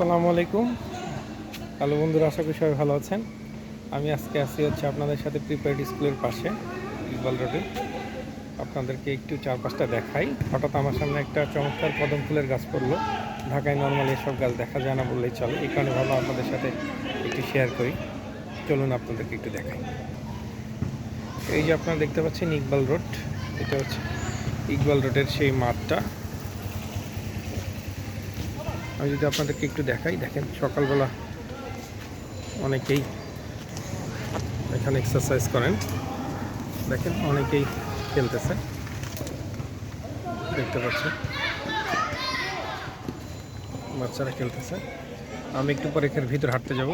আসসালামু আলাইকুম। হ্যালো বন্ধুরা, আশা করি সবাই ভালো আছেন। আমি আজকে আসি হচ্ছে আপনাদের সাথে প্রিপেয়ার্ড স্কুলের পাশে, ইকবাল রোডে। আপনাদেরকে একটু চারপাশটা দেখাই। হঠাৎ আমার সামনে একটা চমৎকার কদম ফুলের গাছ পড়ল। ঢাকায় নর্মালি এসব গাছ দেখা যায় না বললেই চলে। এই কারণে ভালো আপনাদের সাথে একটু শেয়ার করি। চলুন আপনাদেরকে একটু দেখাই। এই যে আপনারা দেখতে পাচ্ছেন ইকবাল রোড, এটা হচ্ছে ইকবাল রোডের সেই মাঠটা। আমি যদি আপনাদেরকে একটু দেখাই, দেখেন সকালবেলা অনেকেই এখানে এক্সারসাইজ করেন। দেখেন অনেকেই খেলতেছে। দেখতে পাচ্ছেন। বাচ্চারা খেলতেছে। আমি একটু পরে এখানে ভিতর হাঁটতে যাব।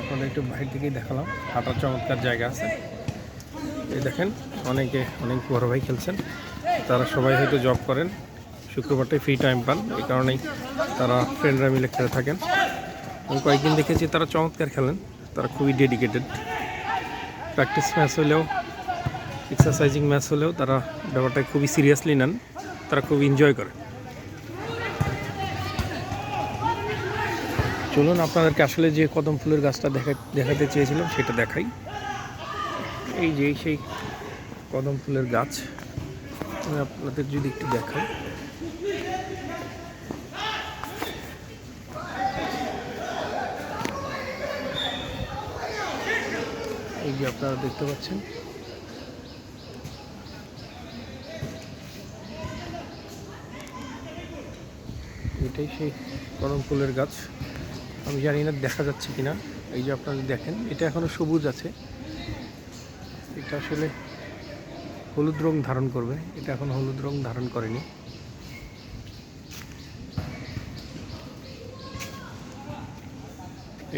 আপনাদের একটু বাইরে থেকেই দেখালাম। হাঁটার চমৎকার জায়গা আছে। এই দেখেন, অনেকে, অনেক বড় ভাই খেলছেন। তারা সবাই হয়তো জব করেন। শুক্রবারটাই ফ্রি টাইম পান, এই কারণেই তারা ফ্রেন্ডরা মিলে খেলে থাকেন। আমি কয়েকদিন দেখেছি, তারা চমৎকার খেলেন, তারা খুবই ডেডিকেটেড প্র্যাকটিস ম্যাচ হলেও এক্সারসাইজিং ম্যাচ হলেও তারা ব্যাপারটা খুবই সিরিয়াসলি নেন, তারা খুব এনজয় করে চলুন আপনাদেরকে আসলে যে কদম ফুলের গাছটা দেখা, দেখাতে চেয়েছিলাম সেটা দেখাই। এই যে সেই কদম ফুলের গাছ, আমি আপনাদের যদি একটু দেখাই। এই যে আপনারা দেখতে পাচ্ছেন। এটাই সেই করম ফুলের গাছ। আমি জানি না দেখা যাচ্ছে কিনা। এই যে আপনারা দেখেন, এটা এখনও সবুজ আছে। এটা আসলে হলুদ রং ধারণ করবে। এটা এখন হলুদ রং ধারণ করেনি।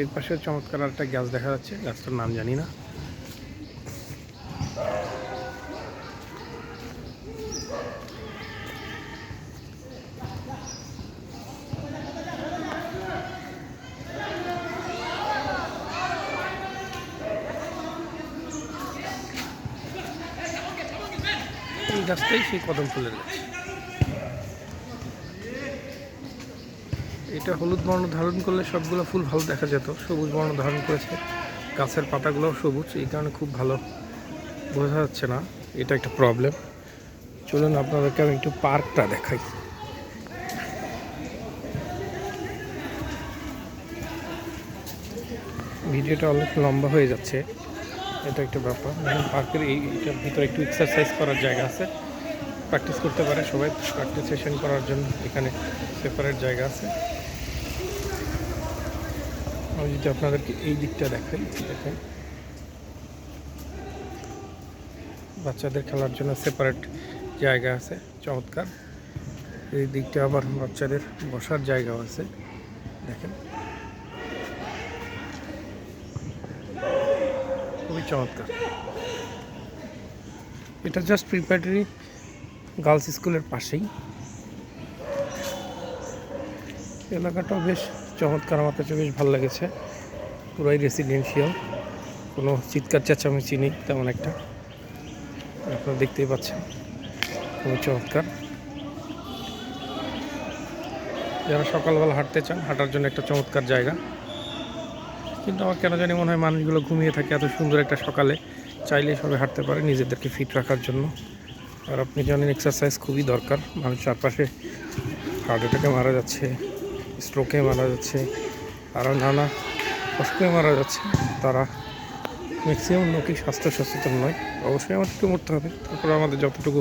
এর পাশে চমৎকার একটা গাছ দেখা যাচ্ছে। গাছটার নাম জানি না। এই গাছটাই সেই কদম ফুলের গাছ। এটা হলুদ বর্ণ ধারণ করলে সবগুলো ফুল ভালো দেখা যেত। সবুজ বর্ণ ধারণ করেছে। গাছের পাতাগুলোও সবুজ, এই কারণে খুব ভালো। বোঝা যাচ্ছে না, এটা একটা প্রবলেম চলুন আপনাদেরকে আমি একটু পার্কটা দেখাই। ভিডিওটা অনেক লম্বা হয়ে যাচ্ছে। এটা একটা ব্যাপার। দেখেন পার্কের এই এটার ভিতরে একটু এক্সারসাইজ করার জায়গা আছে। প্র্যাকটিস করতে পারে সবাই। প্র্যাকটিস সেশন করার জন্য এখানে সেপারেট জায়গা আছে। আমি যদি আপনাদেরকে এই দিকটা দেখাই, দেখেন। বাচ্চাদের খেলার জন্য সেপারেট জায়গা আছে, চমৎকার। এই দিকটা আবার বাচ্চাদের বসার জায়গাও আছে। দেখেন। খুবই চমৎকার। এটা জাস্ট প্রিপারেটরি গার্লস স্কুলের পাশেই। এলাকাটাও বেশ চমৎকার, আমার কাছে বেশ ভালো লেগেছে। পুরাই রেসিডেন্সিয়াল কোনো চিৎকার চেঁচামেচি নেই, তেমন একটা। আপনারা দেখতেই পাচ্ছেন, খুবই চমৎকার। যারা সকালবেলা হাঁটতে চান, হাঁটার জন্য একটা চমৎকার জায়গা। কিন্তু আমার কেন জানি মনে হয় মানুষগুলো ঘুমিয়ে থাকে এত সুন্দর একটা সকালে। চাইলে সবাই হাঁটতে পারে নিজেদেরকে ফিট রাখার জন্য। আর আপনি জানেন এক্সারসাইজ খুবই দরকার। মানুষ চারপাশে হার্ট অ্যাটাকে মারা যাচ্ছে স্ট্রোকে মারা যাচ্ছে আরও নানা অসুখে মারা যাচ্ছে। তারা ম্যাক্সিমাম লোকই স্বাস্থ্য সচেতন নয়। অবশ্যই আমাদেরকে মরতে হবে। তারপরে আমাদের যতটুকু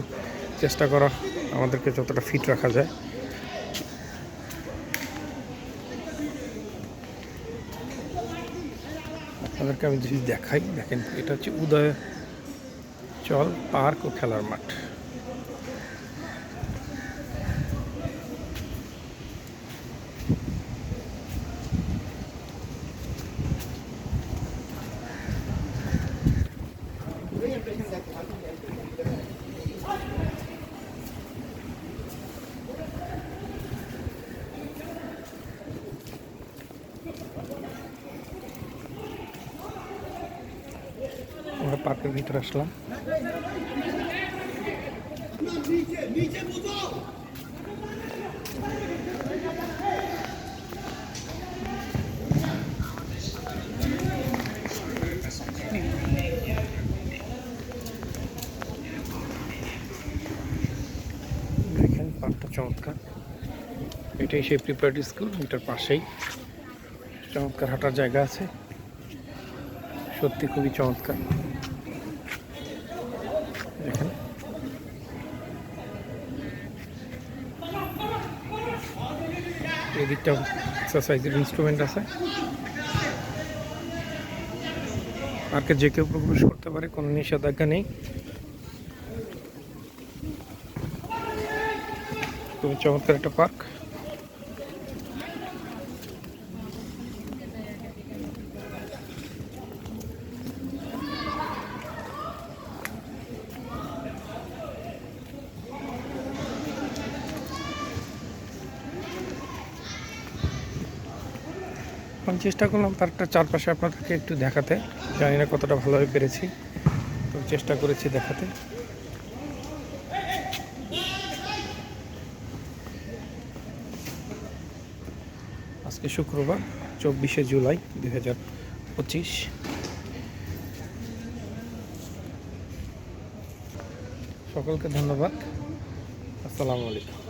চেষ্টা করা, আমাদেরকে যতটা ফিট রাখা যায়। আপনাদেরকে আমি যদি দেখাই। দেখেন এটা হচ্ছে উদয় চল পার্ক ও খেলার মাঠ। পার্কের ভিতরে আসলাম। দেখেন, পার্কটা চমৎকার। এটাই সেই প্রিপেয়ার্ড স্কুল এটার পাশেই। চমৎকার হাঁটার জায়গা আছে। সত্যি খুবই চমৎকার। দেখেন। এদিকটা এক্সারসাইজের ইনস্ট্রুমেন্ট আছে। পার্কে যে কেউ প্রবেশ করতে পারে, কোনো নিষেধাজ্ঞা নেই। খুবই চমৎকার একটা পার্ক। আমি চেষ্টা করলাম পার্কটার চারপাশে আপনাদেরকে একটু দেখাতে। জানি না কতটা ভালোভাবে পেরেছি, তো চেষ্টা করেছি দেখাতে। আজকে শুক্রবার, চব্বিশে জুলাই দুই হাজার পঁচিশ। সকলকে ধন্যবাদ। আসসালামু আলাইকুম।